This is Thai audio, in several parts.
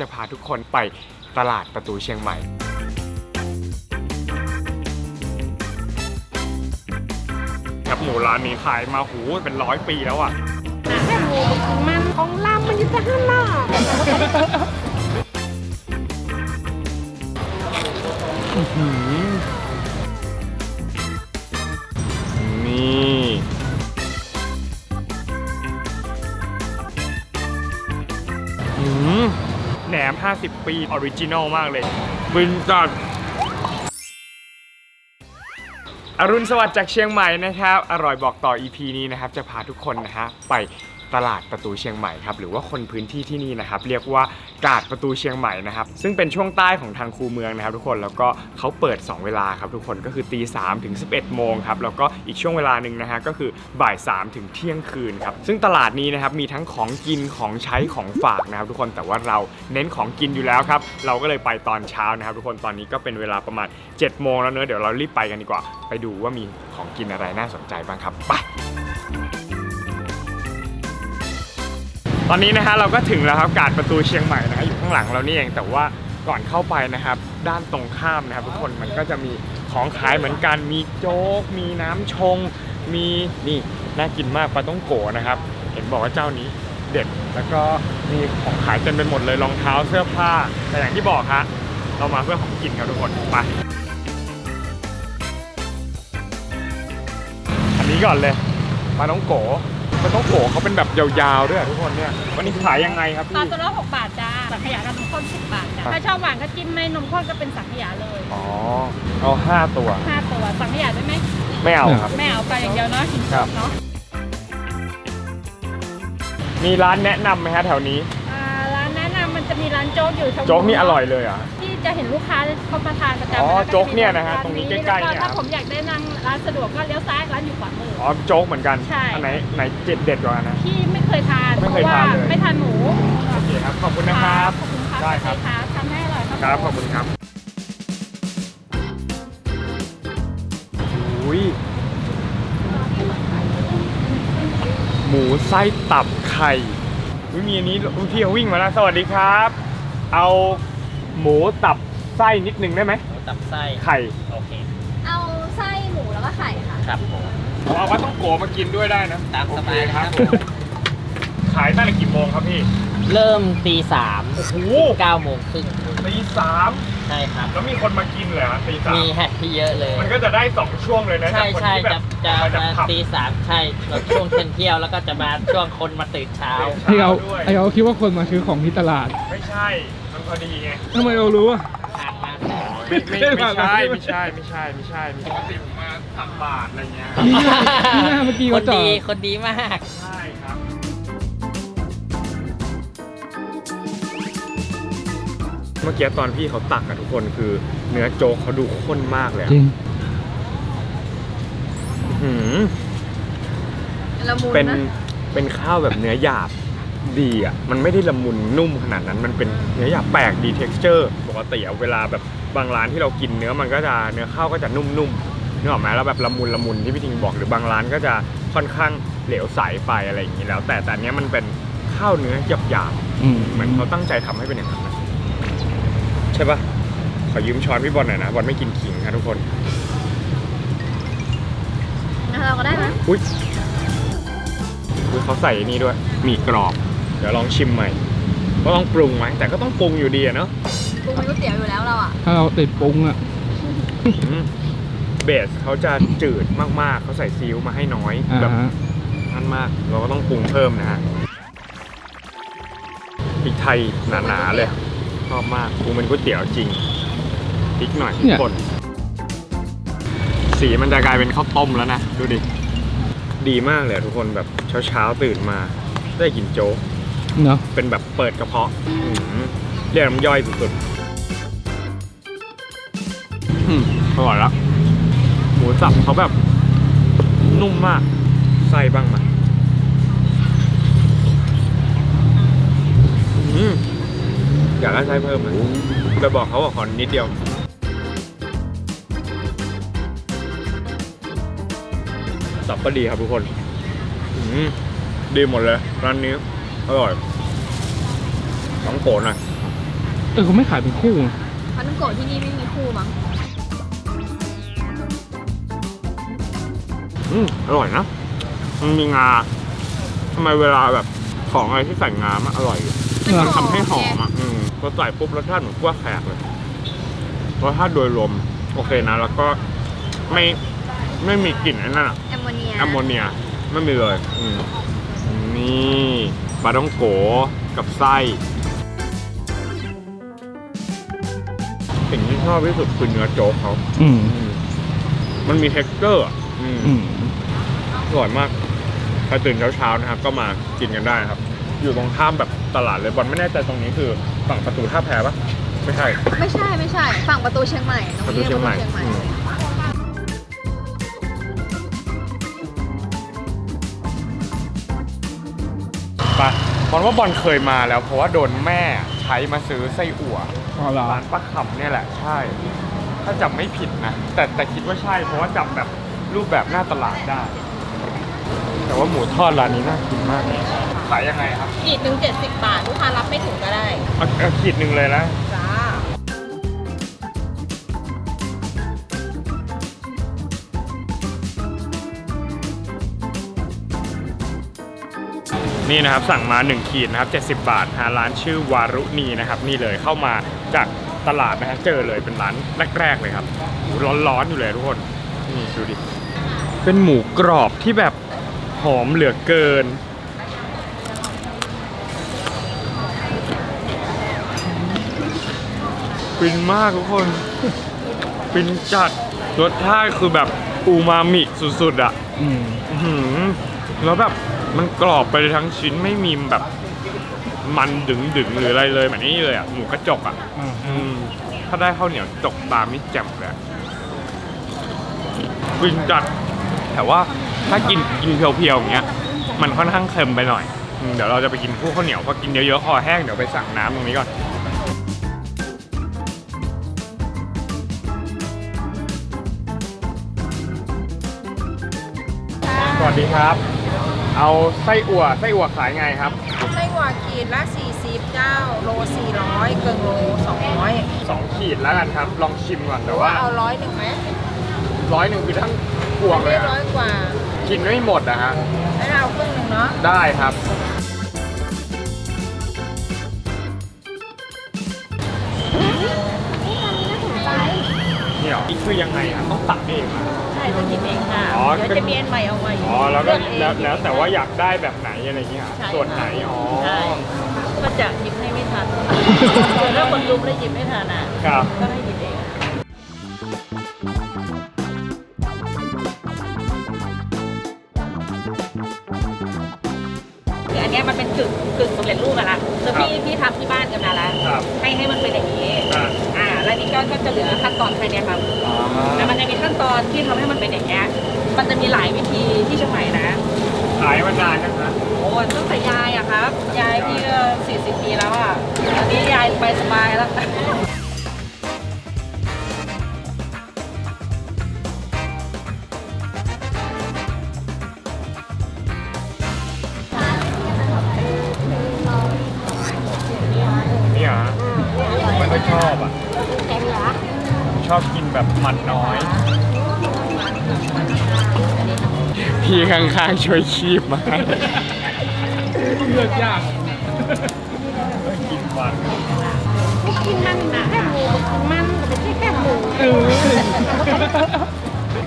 จะพาทุกคนไปตลาดประตูเชียงใหม่ ครับหมูร้านนี้ขายมาหูเป็นร้อยปีแล้วอะแค่หมูมันของลำมันอยู่จะข้างนอนี่หืม แหนม 50 ปีออริจินอลมากเลยบินจัดอรุณสวัสดิ์จากเชียงใหม่นะครับ อร่อยบอกต่อ EP นี้นะครับ จะพาทุกคนนะฮะไป ตลาดประตูเชียงใหม่ครับหรือว่าคนพื้นที่ที่นี่นะครับเรียกว่ากาดประตูเชียงใหม่นะครับซึ่งเป็นช่วงใต้ของทางคูเมืองนะครับ ทุกคนแล้วก็เขาเปิด 2 เวลาครับทุกคนก็คือตี3ถึง 11 โมงครับแล้วก็อีกช่วงเวลาหนึ่งนะฮะก็คือบ่าย3ถึงเที่ยงคืนครับซึ่งตลาดนี้นะครับมีทั้งของกินของใช้ของฝากนะครับ ทุกคนแต่ว่าเราเน้นของกินอยู่แล้วครับเราก็เลยไปตอนเช้านะครับ ทุกคนตอนนี้ก็เป็นเวลาประมาณ7โมงแล้วเนอะเดี๋ยวเรารีบไปกันดีกว่า ไปดูว่ามีของกินอะไรน่าสนใจบ้างครับไป ตอนนี้นะฮะเราก็ถึงแล้วครับกาดประตูเชียงใหม่นะฮะอยู่ข้างหลังเรานี่เองแต่ว่าก่อนเข้าไปนะครับ ด้านตรงข้ามนะครับทุกคนมันก็จะมีของขายเหมือนกันมีโจ๊ก มีน้ำชง มีนี่น่ากินมากปลาต้องโกนะครับ เห็นบอกว่าเจ้านี้เด็ดแล้วก็มีของขายเต็มไปหมดเลยรองเท้าเสื้อผ้าแต่อย่างที่บอกฮะเรามาเพื่อของกินครับทุกคนไปอันนี้ก่อนเลยปลาต้องโกะปลาต้องโกะเขาเป็นแบบยาวๆด้วยอะทุกคนเนี่ยวันนี้ขายยังไงครับตอนพี่ตัวละหกบาทจ้าสังขยากับนมข้นสิบบาทจ้าถ้าชอบหวานก็จิ้มไม่นมข้นก็เป็นสังขยาเลยอ๋อเอาห้าตัวห้าตัวสังขยาได้ไหมไม่เอาครับ ไม่เอาไปอย่างเดียวเนาะกินครับเนาะมีร้านแนะนำไหมฮะแถวนี้ อ่าร้านแนะนำมันจะมีร้านโจ๊กอยู่ชมโจ๊กนี่อร่อยเลยเหรอะที่ จะเห็นลูกค้าเขามาทานประจำอ๋อแล้วโจ๊กเนี่ยนะฮะร้าตรงนี้ใกล้ๆเนี่ยแวถ้าผมอยากได้นั่งร้านสะดวกก็เลี้ยวซ้ายร้านอยู่ขวามืออ๋อโจ๊กเหมือนกัน ใช่ อันไหนไหนเด็ดเด็ดกว่ากันนะ ที่ไม่เคยทานไม่เพเคยราะว่าทานเลย ไม่ทานหมูโอเคครับ ขอบคุณนะครับ ขอบคุณครับได้ครับโอเครับทำให้อร่อยครับครับผมขอบคุณครับอุ้ยหมูไส้ตับไข่อุ๊ยมีอันนี้อุ๊ยพี่เขาวิ่งมาแล้ว สวัสดีครับ เอา หมูตับไส้นิดนึงได้ไหมตับไส้ไข่โอเคเอาไส้หมูแล้วก็ไข่ค่ะ ครับผมผมเอาว่าต้องโกมากินด้วยได้นะตามสบายโอเคครับครับขายตั้งแต่กี่โมงครับพี่เริ่มตีสามโอ้โหเก้าโมงครึ่งตีสามใช่ครับ แล้วมีคนมากินเลยฮะตีสามมีแฮกที่เยอะเลย มันก็จะได้สองช่วงเลยนะใช่จากคนใช่ที่แบจะบจะออกมาจากมาผับตีสามใช่แล้วช่วงเที่ยงเที่ยวแล้วก็จะมาช่วงคนมาตื่นเช้า ที่เราด้วยไอเราคิดว่าคนมาซื้อของที่ตลาด ไม่ใช่มันพ อดีไงทำไมเรารู้อะ ผ่านมาไม่ไม่ไม่ไม่ผ่านมาใช่ใช่ไหมไม่ใช่ไม่ใช่ไม่ใช่ไม่ใช่ปกติผมมาตักบาทอะไรเงี้ยนี่ไงนี่ไงเมื่อกี้คเขานจอดีดคนดีมาก ใช่ครับ เมื่อกี้ตอนพี่เขาตักอะทุกคนคือเนื้อโจ๊กเขาดูข้นมากเลยอะจริงหืมละมุนเป็นนะเป็นข้าวแบบเนื้อหยาบ ดีอะมันไม่ได้ละมุนนุ่มขนาดนั้นมันเป็นเนื้อหยาบแปลกดี t e x t อร์ปกติอะเวลาแบบบางร้านที่เรากินเนื้อมันก็จะเนื้อข้าวก็จะนุ่มๆนึกออกไหมแล้วแบบละมุนละมุนที่พี่ทิงบอกหรือบางร้านก็จะค่อนข้างเหลวใสไปอะไรอย่างนี้แล้ว แต่แต่อันเนี้ยมันเป็นข้าวเนื้อหยาบหยาบๆอืม เหมือนเขาตั้งใจทำให้เป็นอย่างนั้นนะใช่ปะขอยืมช้อนพี่บอลหน่อยนะบอลไม่กินขิงครับทุกคน เราก็ได้ไหมอุ้ยอุ๊ยเขาใส่นี่ด้วยหมี่กรอบ เดี๋ยวลองชิมใหม่ว่าต้องปรุงไหมแต่ก็ต้องปรุงอยู่ดีอะเนาะปรุงเป็นก๋วยเตี๋ยวอยู่แล้วเราอะ ถ้าเราติดปรุงอะอืมเบสเขาจะจืดมากๆ เขาใส่ซีอิ๊วมาให้น้อยอ่าแบบฮะนั่นมาก เราก็ต้องปรุงเพิ่มนะฮะพริกไทยหนาๆเลยชอบมากปรุงเป็นก๋วยเตี๋ยวจริงพริกหน่อยทุกคนสีมันจะกลายเป็นข้าวต้มแล้วนะ ดูดิ ดีมากเลยอะทุกคนแบบเช้าๆตื่นมา ได้กินโจ๊ก เนาะเป็นแบบเปิดกระเพาะอื้อหือเรียกน้ำย่อยสุดๆอืมอร่อยละหมูสับเขาแบบ นุ่มมากไส้บ้างมาอืมอยากได้ไส้เพิ่มเลยไปบอกเขาว่าขอนิดเดียว สับก็ดีครับทุกคน อืมดีหมดเลยร้านนี้ อร่อยต้องโผล่หน่อยเออเขาไม่ขายเป็นคู่นะปลาท่องโกะที่นี่ไม่มีคู่มั้งอืมอร่อยนะมันมีงาทำไมเวลาแบบของอะไรที่ใส่งามันอร่อยอยู่มันทำให้หอมไงอะอืมพอใส่ปุ๊บรสชาติเหมือนกล้วยแขกเลยรสชาติโดยรวมโอเคนะ แล้วก็ไม่ไม่มีกลิ่นไอ้นั่นอะแอมโมเนียแอมโมเนียไม่มีเลย อืมนี่ ปลาต้องโกกับไส้ สิ่งที่ชอบที่สุดคือเนื้อโจ๊กเขา อืมอืมมันมีเท็กเจอร์อะอืมอืมอร่อยมาก ใครตื่นเช้าๆนะครับ ก็มากินกันได้ครับ อยู่ตรงข้ามแบบตลาดเลยบอลไม่แน่ใจตรงนี้คือฝั่งประตูท่าแพปะไม่ใช่ ไม่ใช่ไม่ใช่ ฝั่งประตูเชียงใหม่ตรงนี้ประตูเชียงใหม่ ประตูเชียงใหม่อืมไปบอลว่าบอลเคยมาแล้วเพราะว่าโดนแม่ใช้มาซื้อไส้อั่วอ๋อเหรอร้านป้าคำเนี่ยแหละใช่ ถ้าจำไม่ผิดนะ แต่แต่คิดว่าใช่เพราะว่าจำแบบรูปแบบหน้าตลาดได้ แต่ว่าหมูทอดร้านนี้น่ากินมากเลยขายยังไงครับขีดหนึ่งเจ็ดสิบบาท ลูกค้ารับไม่ถึงก็ได้เอาเอาขีดหนึ่งเลยนะ นี่นะครับสั่งมา 1 ขีดนะครับ70 บาทหาร้านชื่อวารุณีนะครับนี่เลยเข้ามาจากตลาดนะฮะเจอเลยเป็นร้านแรกๆเลยครับโหร้อนๆอยู่เลยทุกคนนี่ดูดิเป็นหมูกรอบที่แบบหอมเหลือเกินฟินมากทุกคนฟินจัดรสชาติคือแบบอูมามิสุดๆอะอืมอื้อหือแล้วแบบ มันกรอบไปเลยทั้งชิ้นไม่มีแบบมันดึงดึงๆหรืออะไรเลยแบบนี้เลยอะหมูกระจกอะอ่าอืมถ้าได้ข้าวเหนียวจกตามนี่แจ่มเลยฟินจัดแต่ว่าถ้ากินกินเพียวๆอย่างเงี้ย มันค่อนข้างเค็มไปหน่อยอืมเดี๋ยวเราจะไปกินคู่ข้าวเหนียวพอกินเยอะๆคอแห้งเดี๋ยวไปสั่งน้ำตรงนี้ก่อนสวัสดีครับ เอาไส้อั่วไส้อั่วขายไงครับ ไส้หวาขีดละ40เจ้าโล 400 เกิงโล 200สองขีดแล้วกันครับ ลองชิมก่อนแต่ว่าเอาร้อยหนึ่งไหมร้อยหนึ่งคือทั้งพวงเลยได้อะร้อยกว่ากินไม่หมดนะฮะให้เราครึ่งหนึ่งเนาะได้ครับเนี่ยเหรอนี่คือยังไงอะต้องตักเองอะ ใช่จะกินเองค่ะ อ๋อ เดี๋ยวจะมีอันใหม่เอาใหม่อ๋อแล้วก็เลือกเองแล้วแล้วแต่ว่าอยากได้แบบไหนอะไรเงี้ยใช่ส่วนไหนอ๋อ ใช่ก็จะหยิบให้ไม่ทันแล้วคนรุมแล้วหยิบไม่ทันอะ ครับ ก็ให้หยิบเองคืออันเนี้ยมันเป็นกึ่งกึ่งสำเร็จรูปอะละคือพี่พี่ทำที่บ้านกันมาแล้วครับ ให้ให้มันเป็นอย่างนี้ อ่าอ่า แล้วนี่ก็ก็จะเหลือขั้นตอนแค่เนี้ยครับอ๋อแต่มันจะมีขั้นตอนที่ทำให้มันเป็นอย่างเงี้ยมันจะมีหลายวิธีที่เชียงใหม่นะ ขายมานานนะคะโอ้ยตั้งแต่ยายอะครับ ยายพี่ก็สี่สิบปีแล้วอะตอนนี้ยายไปสบายแล้ว พี่ข้างๆช่วยคีบมาให้เลือกยากกินมันกินมันนะแค่หมูมันก็ไม่ใช่แค่หมูเออ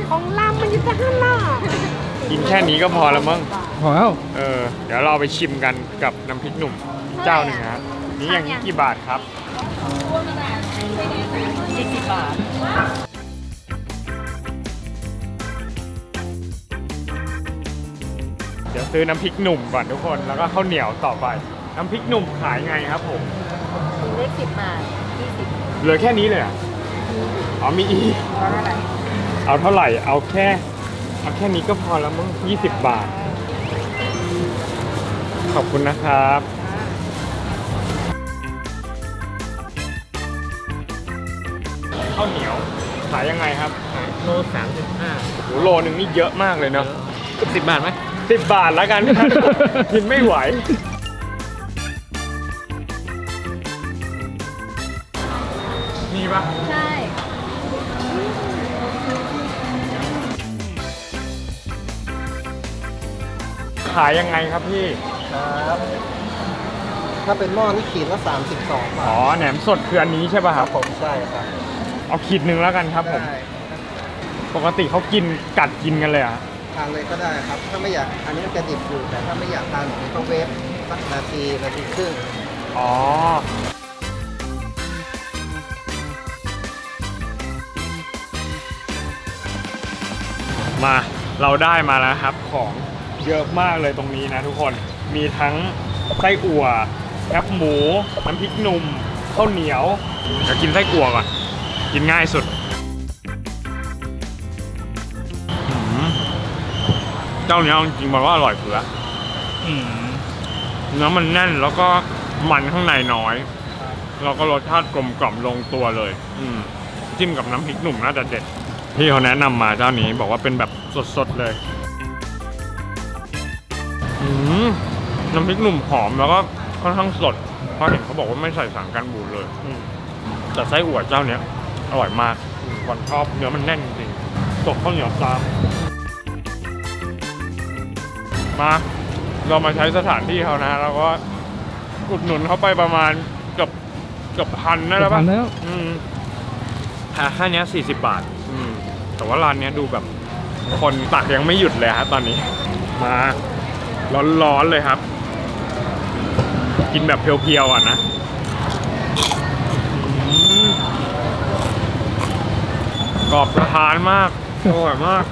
ของลำมันอยู่จะข้างนอกกินแค่นี้ก็พอแล้วมั้งพอแล้วเออ เดี๋ยวเราไปชิมกันกับน้ำพริกหนุ่มอีกเจ้าหนึ่งนะนี่อย่างนี้กี่บาทครับสี่สิบบาท ซื้อน้ำพริกหนุ่มก่อนทุกคน แล้วก็ข้าวเหนียวต่อไป น้ำพริกหนุ่มขายไงครับผมถุงเล็กสิบบาทยี่สิบเหลือแค่นี้เลยเหรออ๋อมีอีกเพราะอะไรเอาเท่าไหร่ เอาแค่ เอาแค่นี้ก็พอแล้วมั้ง20บาท ขอบคุณนะครับ ข้าวเหนียว ขายยังไงครับโลสามสิบห้าโหโลนึงนี่เยอะมากเลยเนาะสิบบาทไหม สิบบาทแล้วกัน กินไม่ไหวนี่ปะใช่ ขายยังไงครับพี่ ครับ ถ้าเป็นหม้อนี่ขีดละ32บาอ๋อทแหนมสดคืออันนี้ใช่ป่ะครับผมใช่ครับเอาขีดหนึ่งแล้วกันครับผม ได้ปกติเขากินกัดกินกันเลยเหรอะ ทานเลยก็ได้ครับ ถ้าไม่อยากอันนี้มันจะดิบอยู่ แต่ถ้าไม่อยากทานผมต้องเวฟสักนาทีนาทีครึ่งอ๋อมาเราได้มาแล้วครับของเยอะมากเลยตรงนี้นะทุกคนมีทั้งไส้อั่วแคบหมู น้ำพริกหนุ่มข้าวเหนียวเดี๋ยวกินไส้อั่วก่อน กินง่ายสุด เจ้าเนี้ยจริงๆมันว่าอร่อยเผืออืมเนื้อมันแน่นแล้วก็มันข้างในน้อย แล้วก็รสชาติกลมกล่อมลงตัวเลย อืมจิ้มกับน้ำพริกหนุ่มน่าจะเด็ดพี่เขาแนะนำมาเจ้านี้บอกว่าเป็นแบบสดๆเลย อืมน้ำพริกหนุ่มหอมแล้วก็ค่อนข้างสดเพราะเห็นเขาบอกว่าไม่ใส่สารกันบูดเลยอืมแต่ไส้อั่วเจ้าเนี้ยอร่อยมากก่อนชอบเนื้อมันแน่นจริงๆตกข้าวเหนียวตาม มา เรามาใช้สถานที่เขานะแล้วก็อุดหนุนเขาไปประมาณเกือบเกือบพันนะแล้วพัปะนแล้ว อืมหาแค่เนี้ย40บาท อืม แต่ว่าร้านเนี้ยดูแบบ คนตักยังไม่หยุดเลยฮะตอนนี้ มา ร้อนๆเลยครับ กินแบบเพียวๆอะนะอืมกรอบประทานมากอร่อยมาก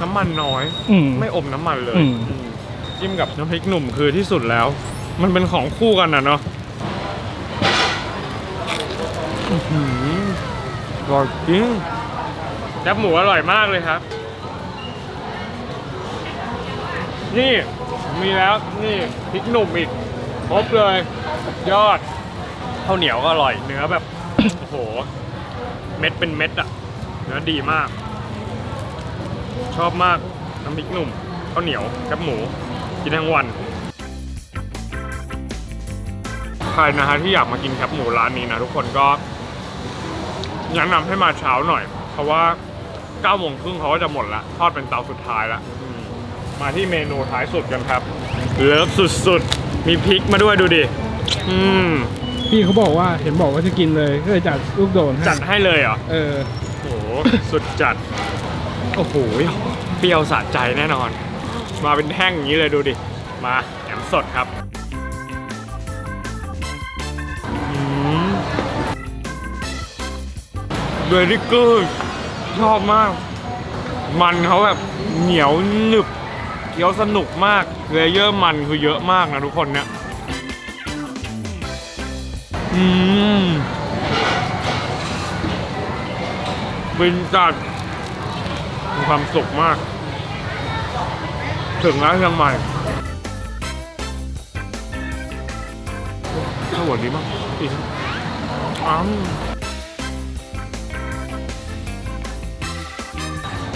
น้ำมันน้อย อืม ไม่อมน้ำมันเลยอืม อืม จิ้มกับน้ำพริกหนุ่มคือที่สุดแล้ว มันเป็นของคู่กันนะเนาะอื้อหือร่อยจริงแคบหมูอร่อยมากเลยครับ นี่มีแล้วนี่พริกหนุ่มอีกครบเลย ยอดข้าวเหนียวก็อร่อยเนื้อแบบ โอ้โห เม็ดเป็นเม็ดอะเนื้อดีมาก ชอบมากน้ำพริกหนุ่มข้าวเหนียวกับหมู กินทั้งวัน ใครนะฮะที่อยากมากินแคบหมูร้านนี้นะทุกคนก็แนะนำให้มาเช้าหน่อย เพราะว่า9โมงครึ่งเขาก็จะหมดละทอดเป็นเตาสุดท้ายละอืมมาที่เมนูท้ายสุดกันครับ เลิฟสุดๆ มีพริกมาด้วยดูดิ อืม พี่เขาบอกว่าเห็นบอกว่าจะกินเลยก็เลยจัดลูกโดนให้จัดให้เลยเหรอ เออ โอ้โห สุดจัด โอ้โห เปรี้ยวสะใจแน่นอน มาเป็นแท่งอย่างนี้เลยดูดิ มาแหนมสดครับเบอรี่กูดชอบมาก มันเขาแบบเหนียวหนึบเคี้ยวสนุกมากเลเยอร์มันคือเยอะมากนะทุกคนเนี่ยอืมบินจัดมีความสุขมาก ถึงแล้วเชียงใหม่สวัสดีมากอีกอ้าว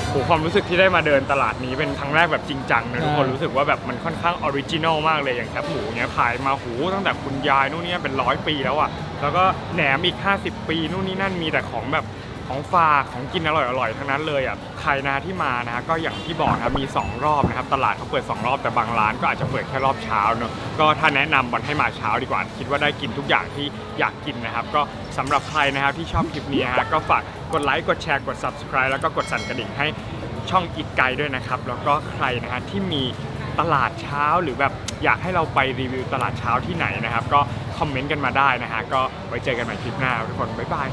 โหความรู้สึกที่ได้มาเดินตลาดนี้เป็นครั้งแรกแบบจริงจังนะทุกคนใช่รู้สึกว่าแบบมันค่อนข้างออริจินอลมากเลยอย่างแคบหมูเนี้ยขายมาหูตั้งแต่คุณยายนู่นเนี่ยเป็นร้อยปีแล้วอะแล้วก็แหนมอีก 50 ปีนู่นนี่นั่นมีแต่ของแบบ ของฝากของกินอร่อยๆทั้งนั้นเลยอะใครนะที่มานะฮะก็อย่างที่บอกนะครับมี 2 รอบนะครับ ตลาดเขาเปิด 2 รอบแต่บางร้านก็อาจจะเปิดแค่รอบเช้าเนอะก็ถ้าแนะนำบอลให้มาเช้าดีกว่า คิดว่าได้กินทุกอย่างที่อยากกินนะครับ ก็สำหรับใครนะครับที่ชอบคลิปนี้นะฮะก็ฝากกดไลค์กดแชร์กด subscribe แล้วก็กดสั่นกระดิ่งให้ช่องอีกไกด้วยนะครับ แล้วก็ใครนะฮะที่มีตลาดเช้าหรือแบบอยากให้เราไปรีวิวตลาดเช้าที่ไหนนะครับ ก็คอมเมนต์กันมาได้นะฮะก็ไว้เจอกันใหม่คลิปหน้าทุกคนบ๊ายบาย